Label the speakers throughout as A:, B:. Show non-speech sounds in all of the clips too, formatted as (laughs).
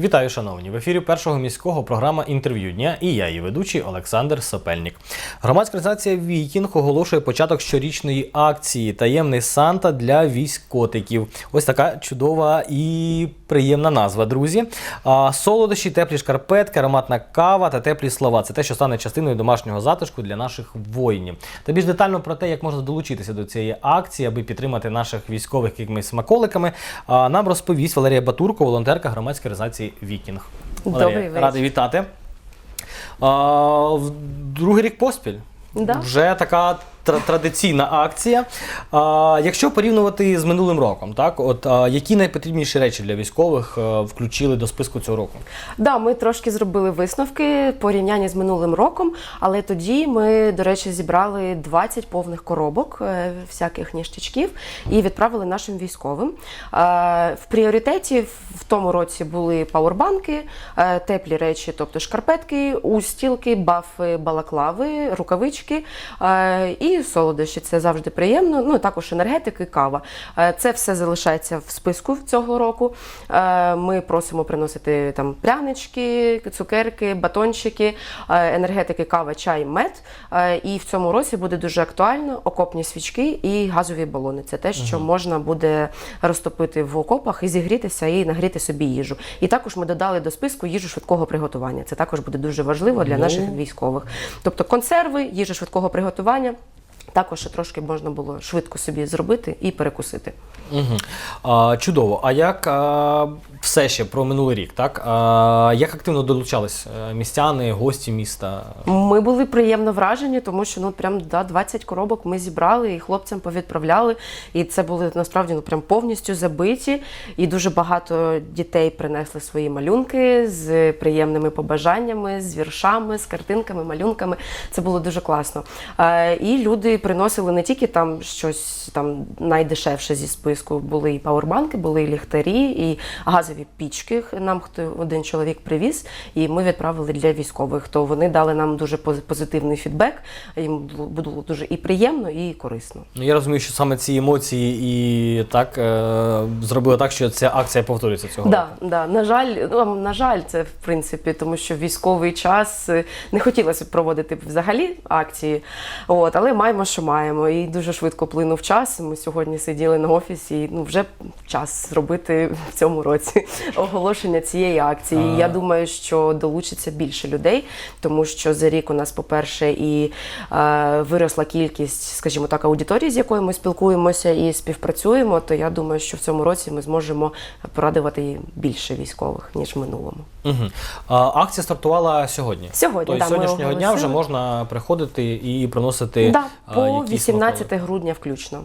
A: Вітаю, шановні! В ефірі першого міського програма інтерв'ю дня і я, її ведучий Олександр Сопельник. Громадська організація Вікінг оголошує початок щорічної акції Таємний Санта для військотиків. Ось така чудова і приємна назва, друзі. Солодощі, теплі шкарпетки, ароматна кава та теплі слова. Це те, що стане частиною домашнього затишку для наших воїнів. Та більш детально про те, як можна долучитися до цієї акції, аби підтримати наших військових якимись смаколиками, нам розповість Валерія Батурко, волонтерка громадської організації Вікінг.
B: Добрий вечір.
A: радий вітати. А, в другий рік поспіль.
B: Да.
A: Вже така тра- традиційна акція. А, якщо порівнювати з минулим роком, так от а, які найпотрібніші речі для військових а, включили до списку цього року?
B: Да, ми трошки зробили висновки порівняння з минулим роком, але тоді ми, до речі, зібрали 20 повних коробок е, всяких ніштячків і відправили нашим військовим. Е, В пріоритеті в тому році були пауербанки, е, теплі речі, тобто шкарпетки, устілки, бафи, балаклави, рукавички е, і солодощі. Це завжди приємно. Ну і також енергетики, кава. Е, Це все залишається в списку цього року. Е, Ми просимо приносити там прянички, цукерки, батончики, е, енергетики, кава, чай, мед. І в цьому році буде дуже актуально окопні свічки і газові балони. Це те, що можна буде розтопити в окопах і зігрітися і нагріти собі їжу. І також ми додали до списку їжу швидкого приготування. Це також буде дуже важливо для наших військових. Тобто консерви, їжа швидкого приготування. Також трошки можна було швидко собі зробити і перекусити.
A: Угу. А, чудово. А як а, все ще про минулий рік, так? А, як активно долучались е, містяни, гості міста?
B: Ми були приємно вражені, тому що ну прям да, 20 коробок ми зібрали і хлопцям повідправляли. І це були насправді ну прям повністю забиті. І дуже багато дітей принесли свої малюнки з приємними побажаннями, з віршами, з картинками, малюнками. Це було дуже класно. Е, і люди приносили не тільки там щось там найдешевше зі списку. Були і пауербанки, були і ліхтарі, і газові пічки. Нам хто один чоловік привіз, і ми відправили для військових. То вони дали нам дуже пози- позитивний фідбек. Їм було- було дуже і приємно, і корисно.
A: Ну, я розумію, що саме ці емоції і так е, зробили так, що ця акція повторюється цього
B: Да,
A: року.
B: да. На жаль, ну на жаль, це в принципі, тому що військовий час е, не хотілося б проводити взагалі акції. От, але маємо, що маємо. І дуже швидко плинув час. Ми сьогодні сиділи на офісі. І, ну вже час зробити в цьому році (laughs) оголошення цієї акції. І Я думаю, що долучиться більше людей, тому що за рік у нас, по-перше, і е, виросла кількість, скажімо так, аудиторії, з якою ми спілкуємося і співпрацюємо. То я думаю, що в цьому році ми зможемо порадувати більше військових ніж в минулому.
A: Угу. А, акція стартувала сьогодні.
B: Сьогодні,
A: Тобто
B: да,
A: сьогоднішнього дня вже можна приходити і приносити
B: Да,
A: а,
B: по
A: якісь
B: 18 грудня включно.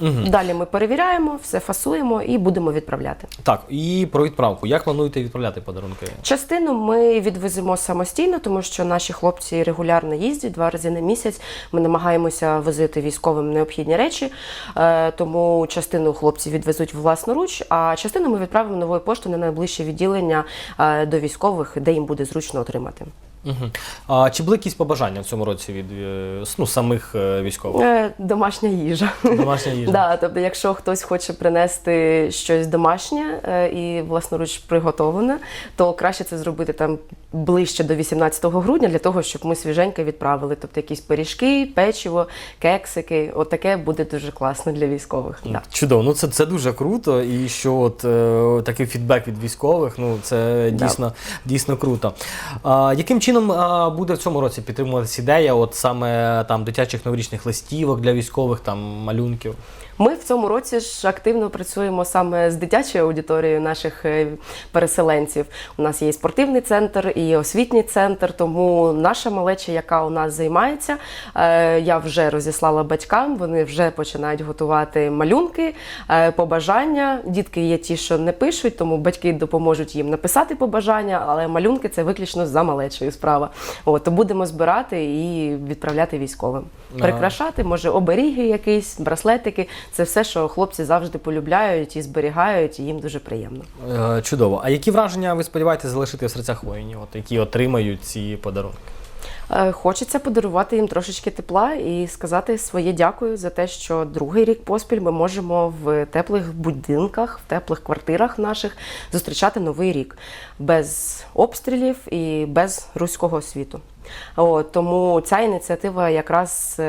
A: Мгм.
B: Далі ми перевіряємо, все фасуємо і будемо відправляти.
A: Так, і про відправку. Як плануєте відправляти подарунки?
B: Частину ми відвеземо самостійно, тому що наші хлопці регулярно їздять два рази на місяць. Ми намагаємося возити військовим необхідні речі, е, тому частину хлопці відвезуть власноруч, а частину ми відправимо новою поштою на найближче відділення е, до військових, де їм буде зручно отримати.
A: Угу. А, чи були якісь побажання в цьому році від е, ну, самих е, військових?
B: Е, Домашня їжа.
A: Домашня їжа. (laughs)
B: Да, тобто, якщо хтось хоче принести щось домашнє е, і власноруч приготовлене, то краще це зробити там ближче до 18 грудня для того, щоб ми свіженько відправили. Тобто якісь пиріжки, печиво, кексики. От таке буде дуже класно для військових. Да.
A: Чудово, ну це, це дуже круто, і що от е, такий фідбек від військових, ну це
B: Да.
A: дійсно, дійсно круто. А, яким чином а, буде в цьому році підтримуватися ідея, от саме там дитячих новорічних листівок для військових, там малюнків?
B: Ми в цьому році ж активно працюємо саме з дитячою аудиторією наших е, переселенців. У нас є і спортивний центр, і освітній центр. Тому наша малеча, яка у нас займається, е, я вже розіслала батькам. Вони вже починають готувати малюнки, е, побажання. Дітки є ті, що не пишуть, тому батьки допоможуть їм написати побажання, але малюнки це виключно за малечою справа. От, то будемо збирати і відправляти військовим.
A: Ага.
B: Прикрашати, може, оберіги якісь, браслетики. Це все, що хлопці завжди полюбляють і зберігають, і їм дуже приємно.
A: Е, чудово. А які враження ви сподіваєтесь залишити в серцях воїнів, от, які отримають ці подарунки?
B: Е, Хочеться подарувати їм трошечки тепла і сказати своє дякую за те, що другий рік поспіль ми можемо в теплих будинках, в теплих квартирах наших зустрічати новий рік без обстрілів і без руського світу. Тому ця ініціатива якраз.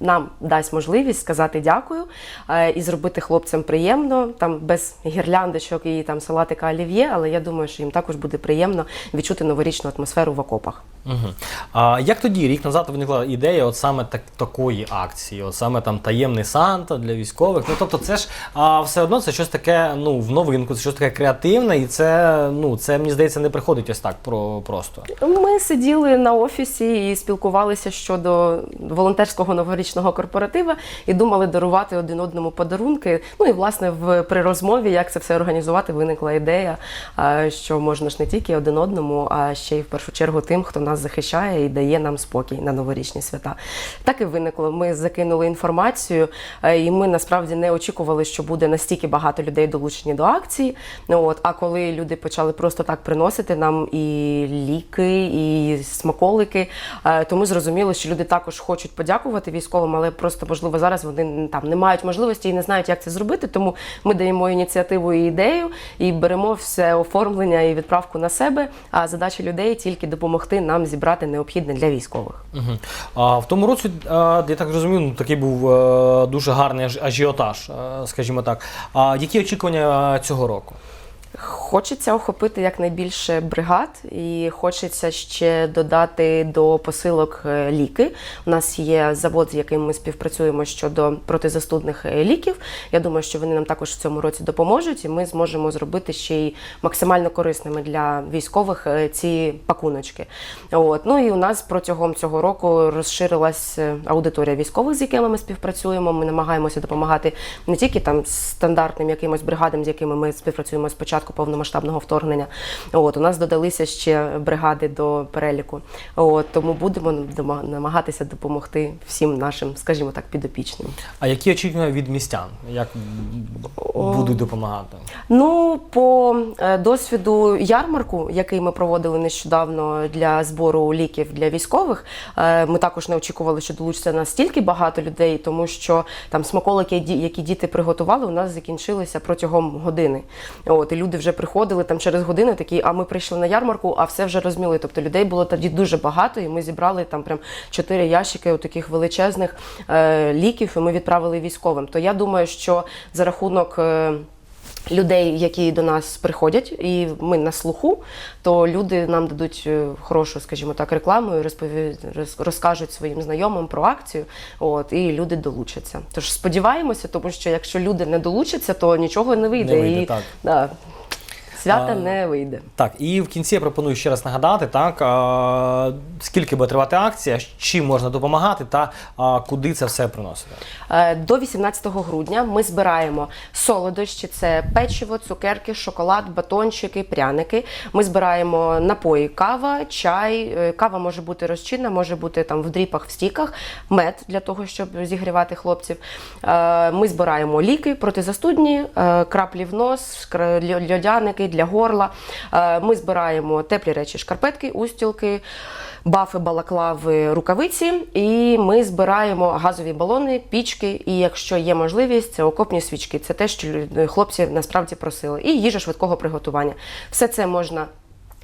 B: Нам дасть можливість сказати дякую е, і зробити хлопцям приємно, там без гірляндочок і там салатика олів'є, але я думаю, що їм також буде приємно відчути новорічну атмосферу в окопах.
A: Угу. А як тоді рік назад виникла ідея от саме так, такої акції, от саме там таємний Санта для військових? Ну тобто, це ж а, все одно це щось таке, ну в новинку, це щось таке креативне, і це ну це мені здається не приходить ось так про просто.
B: Ми сиділи на офісі і спілкувалися щодо волонтерського новорічного корпоратива і думали дарувати один одному подарунки. Ну і власне в при розмові, як це все організувати, виникла ідея, що можна ж не тільки один одному, а ще й в першу чергу тим, хто нас захищає і дає нам спокій на новорічні свята. Так і виникло. Ми закинули інформацію, е, і ми насправді не очікували, що буде настільки багато людей долучені до акції. Ну, От, а коли люди почали просто так приносити нам і ліки, і смаколики, е, то ми зрозуміли, що люди також хочуть подякувати військовим, але просто можливо зараз вони там не мають можливості і не знають, як це зробити. Тому ми даємо ініціативу і ідею і беремо все оформлення і відправку на себе. А задача людей тільки допомогти нам зібрати необхідне для військових.
A: Угу. А, в тому році, я так розумію, ну, такий був е, дуже гарний ажіотаж, е, скажімо так. А які очікування е, цього року?
B: Хочеться охопити якнайбільше бригад, і хочеться ще додати до посилок е, ліки. У нас є завод, з яким ми співпрацюємо щодо протизастудних е, ліків. Я думаю, що вони нам також в цьому році допоможуть, і ми зможемо зробити ще й максимально корисними для військових е, ці пакуночки. От ну і у нас протягом цього року розширилась аудиторія військових, з якими ми співпрацюємо. Ми намагаємося допомагати не тільки там стандартним якимось бригадам, з якими ми співпрацюємо з початку повномасштабного вторгнення. От у нас додалися ще бригади до переліку. От тому будемо намагатися допомогти всім нашим, скажімо так, підопічним.
A: А які очікування від містян? Як будуть допомагати?
B: Ну, по е, досвіду ярмарку, який ми проводили нещодавно для збору ліків для військових, е, ми також не очікували, що долучиться настільки багато людей, тому що там смаколики, які діти приготували, у нас закінчилися протягом години. От і люди вже приходили там через годину, такі, а ми прийшли на ярмарку, а все вже розміли. Тобто людей було тоді дуже багато, і ми зібрали там прям чотири ящики таких величезних е, ліків, і ми відправили військовим. То я думаю, що за рахунок. е, людей, які до нас приходять, і ми на слуху, то люди нам дадуть е, хорошу, скажімо так, рекламу розпові... розкажуть своїм знайомим про акцію. От і люди долучаться. Тож сподіваємося, тому що якщо люди не долучаться, то нічого не вийде.
A: Не вийде,
B: і
A: так.
B: Да, свята
A: А,
B: не вийде.
A: Так, і в кінці я пропоную ще раз нагадати, так, а, скільки буде тривати акція, чим можна допомагати та а, куди це все приносити.
B: Е, До 18 грудня ми збираємо солодощі: це печиво, цукерки, шоколад, батончики, пряники. Ми збираємо напої, кава, чай. Е, Кава може бути розчинна, може бути там в дріпах, в стіках, мед для того, щоб зігрівати хлопців. Е, Ми збираємо ліки протизастудні, краплі в нос, скр- для горла. Е, Ми збираємо теплі речі, шкарпетки, устілки бафи, балаклави, рукавиці, і ми збираємо газові балони, пічки. І якщо є можливість, це окопні свічки. Це те, що хлопці насправді просили. І їжа швидкого приготування. Все це можна.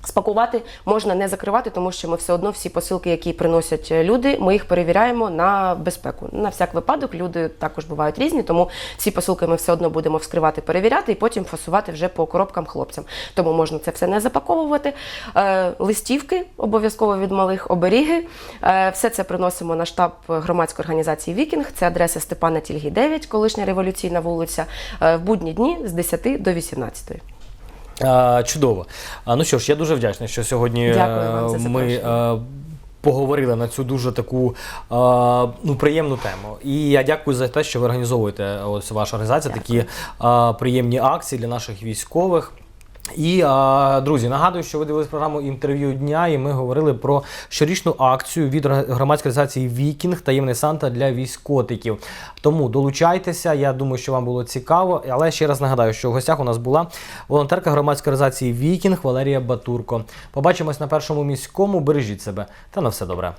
B: Спакувати можна не закривати, тому що ми все одно всі посилки, які приносять люди, ми їх перевіряємо на безпеку. На всяк випадок люди також бувають різні, тому ці посилки ми все одно будемо вскривати, перевіряти і потім фасувати вже по коробкам хлопцям. Тому можна це все не запаковувати. Е, листівки обов'язково від малих оберіги. Е, все це приносимо на штаб громадської організації Вікінг. Це адреса Степана Тільги, 9, колишня революційна вулиця. Е, в будні дні з 10 до 18.
A: А, чудово. А, ну що ж, я дуже вдячний, що сьогодні
B: Дякую
A: е, ми
B: запрошення.
A: е, поговорили на цю дуже таку а, ну, приємну тему. І я дякую за те, що ви організовуєте ось ваша організація такі а, приємні акції для наших військових. І друзі, нагадую, що ви дивились програму інтерв'ю дня, і ми говорили про щорічну акцію від громадської організації Вікінг таємний Санта для військотиків. Тому долучайтеся. Я думаю, що вам було цікаво. Але ще раз нагадаю, що в гостях у нас була волонтерка громадської організації Вікінг Валерія Батурко. Побачимось на першому міському. Бережіть себе та на все добре.